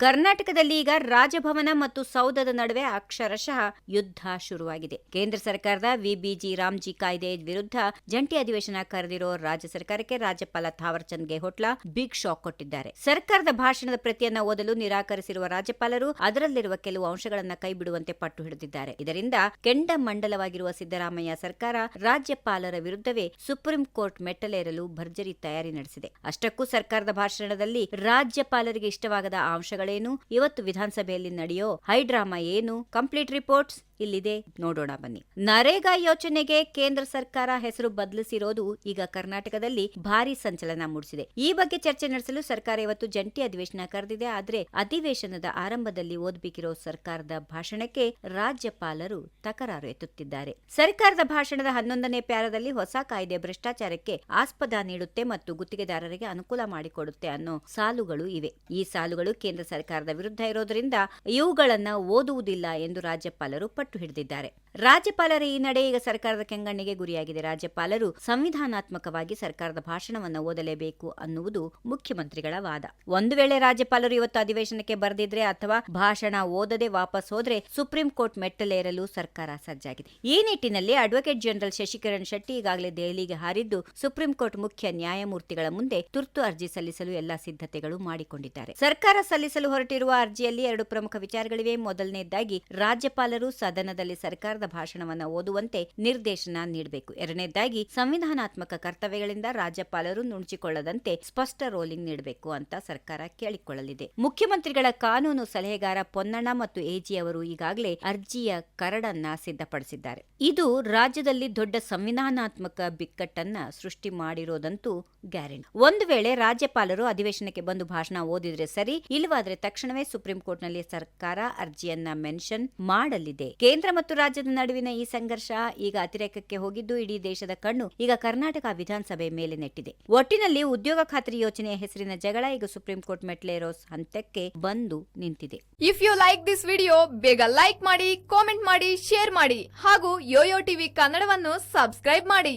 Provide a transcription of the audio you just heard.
ಕರ್ನಾಟಕದಲ್ಲಿ ಈಗ ರಾಜಭವನ ಮತ್ತು ಸೌಧದ ನಡುವೆ ಅಕ್ಷರಶಃ ಯುದ್ಧ ಶುರುವಾಗಿದೆ. ಕೇಂದ್ರ ಸರ್ಕಾರದ ವಿಬಿಜಿ ರಾಮ್ಜಿ ಕಾಯ್ದೆ ವಿರುದ್ಧ ಜಂಟಿ ಅಧಿವೇಶನ ಕರೆದಿರೋ ರಾಜ್ಯ ಸರ್ಕಾರಕ್ಕೆ ರಾಜ್ಯಪಾಲ ಥಾವರ್ಚಂದ್ ಹೊಟ್ಲಾ ಬಿಗ್ ಶಾಕ್ ಕೊಟ್ಟಿದ್ದಾರೆ. ಸರ್ಕಾರದ ಭಾಷಣದ ಪ್ರತಿಯನ್ನ ಓದಲು ನಿರಾಕರಿಸಿರುವ ರಾಜ್ಯಪಾಲರು ಅದರಲ್ಲಿರುವ ಕೆಲವು ಅಂಶಗಳನ್ನು ಕೈಬಿಡುವಂತೆ ಪಟ್ಟು ಹಿಡಿದಿದ್ದಾರೆ. ಇದರಿಂದ ಕೆಂಡ ಮಂಡಲವಾಗಿರುವ ಸಿದ್ದರಾಮಯ್ಯ ಸರ್ಕಾರ ರಾಜ್ಯಪಾಲರ ವಿರುದ್ಧವೇ ಸುಪ್ರೀಂ ಕೋರ್ಟ್ ಮೆಟ್ಟಲೇರಲು ಭರ್ಜರಿ ತಯಾರಿ ನಡೆಸಿದೆ. ಅಷ್ಟಕ್ಕೂ ಸರ್ಕಾರದ ಭಾಷಣದಲ್ಲಿ ರಾಜ್ಯಪಾಲರಿಗೆ ಇಷ್ಟವಾಗದ ಅಂಶಗಳೇನು ಇವತ್ತು ವಿಧಾನಸಭೆಯಲ್ಲಿ ನಡೆಯೋ ಹೈಡ್ರಾಮಾ ಏನು ಕಂಪ್ಲೀಟ್ ರಿಪೋರ್ಟ್ಸ್? ಇಲ್ಲಿದೆ. ನೋಡೋಣ ಬನ್ನಿ. ನರೇಗಾ ಯೋಜನೆಗೆ ಕೇಂದ್ರ ಸರ್ಕಾರ ಹೆಸರು ಬದಲಿಸಿರೋದು ಈಗ ಕರ್ನಾಟಕದಲ್ಲಿ ಭಾರಿ ಸಂಚಲನ ಮೂಡಿಸಿದೆ. ಈ ಬಗ್ಗೆ ಚರ್ಚೆ ನಡೆಸಲು ಸರ್ಕಾರ ಇವತ್ತು ಜಂಟಿ ಅಧಿವೇಶನ ಕರೆದಿದೆ. ಆದರೆ ಅಧಿವೇಶನದ ಆರಂಭದಲ್ಲಿ ಓದಬೇಕಿರೋ ಸರ್ಕಾರದ ಭಾಷಣಕ್ಕೆ ರಾಜ್ಯಪಾಲರು ತಕರಾರು ಎತ್ತುತ್ತಿದ್ದಾರೆ. ಸರ್ಕಾರದ ಭಾಷಣದ ಹನ್ನೊಂದನೇ ಪ್ಯಾರದಲ್ಲಿ ಹೊಸ ಕಾಯ್ದೆ ಭ್ರಷ್ಟಾಚಾರಕ್ಕೆ ಆಸ್ಪದ ನೀಡುತ್ತೆ ಮತ್ತು ಗುತ್ತಿಗೆದಾರರಿಗೆ ಅನುಕೂಲ ಮಾಡಿಕೊಡುತ್ತೆ ಅನ್ನೋ ಸಾಲುಗಳು ಇವೆ. ಈ ಸಾಲುಗಳು ಕೇಂದ್ರ ಸರ್ಕಾರದ ವಿರುದ್ಧ ಇರೋದ್ರಿಂದ ಇವುಗಳನ್ನ ಓದುವುದಿಲ್ಲ ಎಂದು ರಾಜ್ಯಪಾಲರು ಪಟ್ಟು ಹಿಡಿದಿದ್ದಾರೆ. ರಾಜ್ಯಪಾಲರ ಈ ನಡೆ ಈಗ ಸರ್ಕಾರದ ಕೆಂಗಣ್ಣಿಗೆ ಗುರಿಯಾಗಿದೆ. ರಾಜ್ಯಪಾಲರು ಸಂವಿಧಾನಾತ್ಮಕವಾಗಿ ಸರ್ಕಾರದ ಭಾಷಣವನ್ನು ಓದಲೇಬೇಕು ಅನ್ನುವುದು ಮುಖ್ಯಮಂತ್ರಿಗಳ ವಾದ. ಒಂದು ವೇಳೆ ರಾಜ್ಯಪಾಲರು ಇವತ್ತು ಅಧಿವೇಶನಕ್ಕೆ ಬರೆದಿದ್ರೆ ಅಥವಾ ಭಾಷಣ ಓದದೆ ವಾಪಸ್ ಹೋದ್ರೆ ಸುಪ್ರೀಂ ಕೋರ್ಟ್ ಮೆಟ್ಟಲೇರಲು ಸರ್ಕಾರ ಸಜ್ಜಾಗಿದೆ. ಈ ನಿಟ್ಟಿನಲ್ಲಿ ಅಡ್ವೊಕೇಟ್ ಜನರಲ್ ಶಶಿಕಿರಣ್ ಶೆಟ್ಟಿ ಈಗಾಗಲೇ ದೆಹಲಿಗೆ ಹಾರಿದ್ದು ಸುಪ್ರೀಂ ಕೋರ್ಟ್ ಮುಖ್ಯ ನ್ಯಾಯಮೂರ್ತಿಗಳ ಮುಂದೆ ತುರ್ತು ಅರ್ಜಿ ಸಲ್ಲಿಸಲು ಎಲ್ಲಾ ಸಿದ್ಧತೆಗಳು ಮಾಡಿಕೊಂಡಿದ್ದಾರೆ. ಸರ್ಕಾರ ಸಲ್ಲಿಸಲು ಹೊರಟಿರುವ ಅರ್ಜಿಯಲ್ಲಿ ಎರಡು ಪ್ರಮುಖ ವಿಚಾರಗಳಿವೆ. ಮೊದಲನೇದಾಗಿ, ರಾಜ್ಯಪಾಲರು ಸದನದಲ್ಲಿ ಸರ್ಕಾರದ ಭಾಷಣವನ್ನು ಓದುವಂತೆ ನಿರ್ದೇಶನ ನೀಡಬೇಕು. ಎರಡನೇದಾಗಿ, ಸಂವಿಧಾನಾತ್ಮಕ ಕರ್ತವ್ಯಗಳಿಂದ ರಾಜ್ಯಪಾಲರು ನುಣುಚಿಕೊಳ್ಳದಂತೆ ಸ್ಪಷ್ಟ ರೋಲಿಂಗ್ ನೀಡಬೇಕು ಅಂತ ಸರ್ಕಾರ ಕೇಳಿಕೊಳ್ಳಲಿದೆ. ಮುಖ್ಯಮಂತ್ರಿಗಳ ಕಾನೂನು ಸಲಹೆಗಾರ ಪೊನ್ನಣ್ಣ ಮತ್ತು ಎಜಿ ಅವರು ಈಗಾಗಲೇ ಅರ್ಜಿಯ ಕರಡನ್ನ ಸಿದ್ಧಪಡಿಸಿದ್ದಾರೆ. ಇದು ರಾಜ್ಯದಲ್ಲಿ ದೊಡ್ಡ ಸಂವಿಧಾನಾತ್ಮಕ ಬಿಕ್ಕಟ್ಟನ್ನ ಸೃಷ್ಟಿ ಮಾಡಿರೋದಂತೂ ಗ್ಯಾರಂಟಿ. ಒಂದು ವೇಳೆ ರಾಜ್ಯಪಾಲರು ಅಧಿವೇಶನಕ್ಕೆ ಬಂದು ಭಾಷಣ ಓದಿದ್ರೆ ಸರಿ, ಇಲ್ಲವಾದ್ರೆ ತಕ್ಷಣವೇ ಸುಪ್ರೀಂ ಕೋರ್ಟ್ನಲ್ಲಿ ಸರ್ಕಾರ ಅರ್ಜಿಯನ್ನ ಮೆನ್ಷನ್ ಮಾಡಲಿದೆ. ಕೇಂದ್ರ ಮತ್ತು ರಾಜ್ಯದ ನಡುವಿನ ಈ ಸಂಘರ್ಷ ಈಗ ಅತಿರೇಕಕ್ಕೆ ಹೋಗಿದ್ದು, ಇಡೀ ದೇಶದ ಕಣ್ಣು ಈಗ ಕರ್ನಾಟಕ ವಿಧಾನಸಭೆ ಮೇಲೆ ನೆಟ್ಟಿದೆ. ಒಟ್ಟಿನಲ್ಲಿ ಉದ್ಯೋಗ ಖಾತ್ರಿ ಯೋಜನೆಯ ಹೆಸರಿನ ಜಗಳ ಈಗ ಸುಪ್ರೀಂ ಕೋರ್ಟ್ ಮೆಟ್ಲೇರೋ ಹಂತಕ್ಕೆ ಬಂದು ನಿಂತಿದೆ. If you like this video ಬೇಗ ಲೈಕ್ ಮಾಡಿ ಕಾಮೆಂಟ್ ಮಾಡಿ ಶೇರ್ ಮಾಡಿ ಹಾಗೂ ಯೋಯೋ ಟಿವಿ ಕನ್ನಡವನ್ನು ಸಬ್ಸ್ಕ್ರೈಬ್ ಮಾಡಿ.